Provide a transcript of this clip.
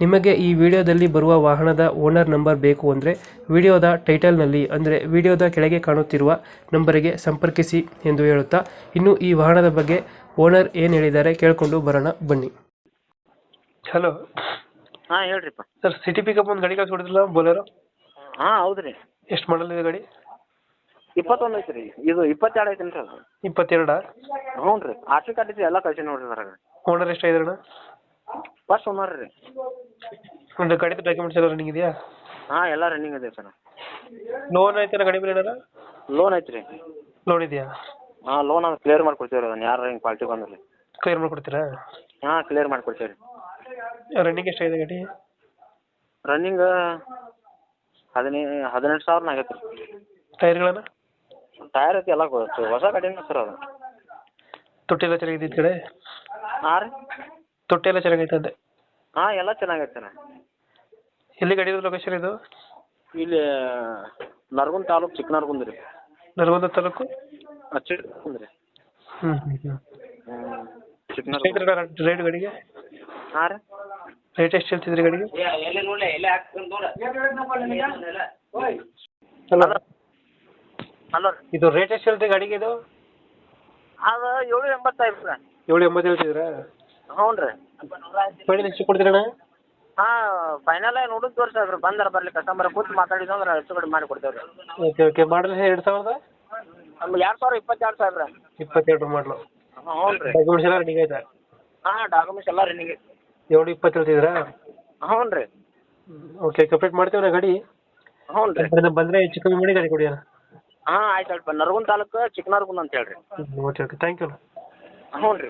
ನಿಮಗೆ ಈ ವಿಡಿಯೋದಲ್ಲಿ ಬರುವ ವಾಹನದ ಓನರ್ ನಂಬರ್ ಬೇಕು ಅಂದರೆ ವಿಡಿಯೋದ ಟೈಟಲ್ನಲ್ಲಿ ಅಂದರೆ ವಿಡಿಯೋದ ಕೆಳಗೆ ಕಾಣುತ್ತಿರುವ ನಂಬರಿಗೆ ಸಂಪರ್ಕಿಸಿ ಎಂದು ಹೇಳುತ್ತಾ ಇನ್ನು ಈ ವಾಹನದ ಬಗ್ಗೆ ಓನರ್ ಏನು ಹೇಳಿದ್ದಾರೆ ಕೇಳಿಕೊಂಡು ಬರೋಣ ಬನ್ನಿ. ಹಲೋ. ಹಾಂ ಹೇಳ್ರಿಪ್ಪ. ಸರ್ ಸಿಟಿ ಪಿಕಪ್ ಒಂದು ಗಾಡಿ ಕಳ್ಸಿಕೊಡಿದ್ರಲ್ಲ ಬೋಲೆರೋ ಹಾಂ ಹೌದ್ರಿ. ಎಷ್ಟು ಮಾಡಲ್ ಇದೆ ಗಾಡಿ? ಇಪ್ಪತ್ತೊಂದು ಐತಿ ರೀ ಇದು ಇಪ್ಪತ್ತೆರಡು ಐತಿ ಸರ್ ಅದು. ಇಪ್ಪತ್ತೆರಡ? ಹ್ಞೂ ರೀ ಆರ್ ಸಿ ಕಾರ್ಡ್ ಇದೆ ಎಲ್ಲ ಕಳ್ಸಿ ನೋಡ್ರಿ ಸರ್ ಓನರ್ ಎಷ್ಟಾಗಿದ್ರಣ ಫಸ್ಟ್ ಓನರ್ ರೀ. ಒಂದು ಗಾಡಿದು ಡಾಕ್ಯುಮೆಂಟ್ಸ್ ಎಲ್ಲ ರನ್ನಿಂಗ್ ಇದೆಯಾ? ಹಾಂ ಎಲ್ಲ ರನ್ನಿಂಗ್ ಇದೆ ಸರ್. ಲೋನ್ ಆಯ್ತಾರ ಗಾಡಿ ಮೇಲೆ ಏನಾರ? ಲೋನ್ ಐತ್ರಿ. ಲೋನ್ ಇದೆಯಾ? ಹಾಂ ಲೋನ್ ಅದು ಕ್ಲಿಯರ್ ಮಾಡ್ಕೊಡ್ತೀವಿ ರೀ ಅದನ್ನು. ಯಾರು ಹಿಂಗೆ ಪಾಲ್ಟಿ ಬಂದ್ರಿ ಕ್ಲಿಯರ್ ಮಾಡ್ಕೊಡ್ತೀರಾ? ಹಾಂ ಕ್ಲಿಯರ್ ಮಾಡ್ಕೊಡ್ತೀವಿ ರೀ ರನ್ನಿಂಗ್ ಎಷ್ಟಾಗಿದೆ ಗಾಡಿ? ರನ್ನಿಂಗ್ ಹದಿನೈ ಹದಿನೆಂಟು ಸಾವಿರ ಆಗೈತೆ ರೀ ಟೈರ್ಗಳನ್ನ ಟೈರ್ ಐತಿ ಎಲ್ಲ ಗೊ- ಹೊಸ ಗಾಡಿನ ಸರ್ ಅದು. ತೊಟ್ಟಿ ಎಲ್ಲ ಚೆನ್ನಾಗಿದೆ ಈ ಕಡೆ? ಹಾಂ ರೀ. ತೊಟ್ಟಿ ಎಲ್ಲ ಚೆನ್ನಾಗೈತೆ ಅಂದೆ. ಹಾಂ ಎಲ್ಲ ಚೆನ್ನಾಗೈತೆ ಸರ್ ಎಲ್ಲಿ ಗಾಡಿ ಲೊಕೇಶನ್ ಇದು? ಇಲ್ಲಿ ನರಗುಂದ ತಾಲೂಕು ಚಿಕ್ಕನರಗುಂದ ರೀ. ನರಗುಂದ ತಾಲೂಕು? ಚಿಕ್ಕನರಗುಂದ ರೀ. ಹ್ಞೂ ಹ್ಞೂ ಹ್ಞೂ ಚಿಕ್ಕನರಗುಂದ. ರೇಟ್ ಗಾಡಿಗೆ? ಹಾಂ ರೀ. ರೇಟ್ ಎಷ್ಟು ಹೇಳ್ತಿದ್ರಿ ಗಾಡಿಗೆ? ಹಲೋ. ರೀ. ಇದು ರೇಟ್ ಎಷ್ಟು ಹೇಳ್ತೀರಿ ಗಾಡಿಗೆ ಇದು? ಅದು ಏಳು ಎಂಬತ್ತೈದು ಏಳು ಎಂಬತ್ತು ಹೇಳ್ತಿದ್ರಾ ಹ್ಞೂ ರೀ. ಫೈನಲ್ ಎಷ್ಟು ಕೊಡ್ತೀರಣ್ಣ? ಹಾಂ ಫೈನಲ್ ನೋಡುದು ತೋರಿಸ್ರಿ ಬಂದಾರ ಬರ್ಲಿ ಕಸ್ಟಮರ್ ಕೂತು ಮಾತಾಡಿದ್ದು ಅಂದ್ರೆ ಹೆಚ್ಚು ಕಡಿಮೆ ಮಾಡಿ ಕೊಡ್ತೇವೆ ರೀ ಓಕೆ ಓಕೆ ಮಾಡಲ್ ಎರಡು ಸಾವಿರದ? ನಮ್ಗೆ ಎರಡು ಸಾವಿರ ಇಪ್ಪತ್ತೆರಡು ಸಾವಿರ ಇಪ್ಪತ್ತೆರಡು ಮಾಡಲು ಹ್ಞೂ ರೀ. ಡಾಕ್ಯುಮೆಂಟ್ಸ್ ಎಲ್ಲ ರೆಡಿ ಆಯ್ತಾ ಹಾಂ ಡಾಕ್ಯುಮೆಂಟ್ಸ್ ಎಲ್ಲ ರನ್ನಿಂಗ್ ಏಳು ಇಪ್ಪತ್ತು ಹೇಳ್ತಿದ್ರಾ ಹ್ಞೂ ರೀ. ಓಕೆ ಕಂಪ್ಲೀಟ್ ಮಾಡ್ತೀವಿ ಗಾಡಿ. ಹ್ಞೂ ರೀ. ಬಂದರೆ ಹೆಚ್ಚು ಕಮ್ಮಿ ಮಾಡಿ ಗಾಡಿ ಕೊಡಿ ಅಣ್ಣ. ಹಾಂ ಆಯ್ತು ಆಯ್ತು ನರಗುಂದ ತಾಲೂಕು ಚಿಕ್ಕನರಗುಂದ ಅಂತ ಹೇಳ್ರಿ. ಓಕೆ ಓಕೆ ಥ್ಯಾಂಕ್ ಯು ಹ್ಞೂ ರೀ.